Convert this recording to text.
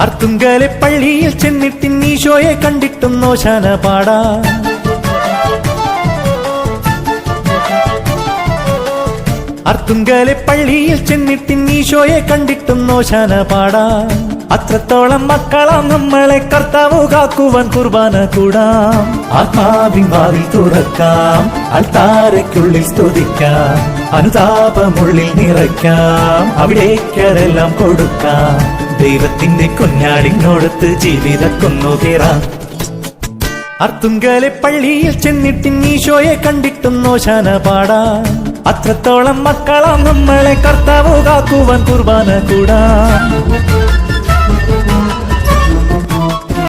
അർത്തുങ്കലെ പള്ളിയിൽ ചെന്നിട്ട് ഈശോയെ കണ്ടിട്ടും നോശാന പാടാ. അർത്തുങ്കലെ പള്ളിയിൽ ചെന്നിട്ട് ഈശോയെ കണ്ടിട്ടും നോശാന പാടാ. അത്രത്തോളം മക്കളാം നമ്മളെ കർത്താവ് കാക്കുവാൻ കുർബാന കൂടാം. ആത്മാവിൻ വാതിൽ തുറക്കാം അൽത്താരയ്ക്കുള്ളിൽ സ്തുതിക്കാം അനുതാപമുള്ളിൽ നിറയ്ക്കാം അവിടേക്കതെല്ലാം കൊടുക്കാം. ദൈവത്തിന്റെ കുഞ്ഞാടിനോടത്ത് ജീവിത കൊന്നുകേറാം അർത്തുങ്കലെ പള്ളിയിൽ ചെന്നിട്ട് ഈശോയെ കണ്ടിട്ടും നോശാന പാടാ. അത്രത്തോളം മക്കളാം നമ്മളെ കർത്താവ് കാക്കുവാൻ കുർബാന കൂടാ.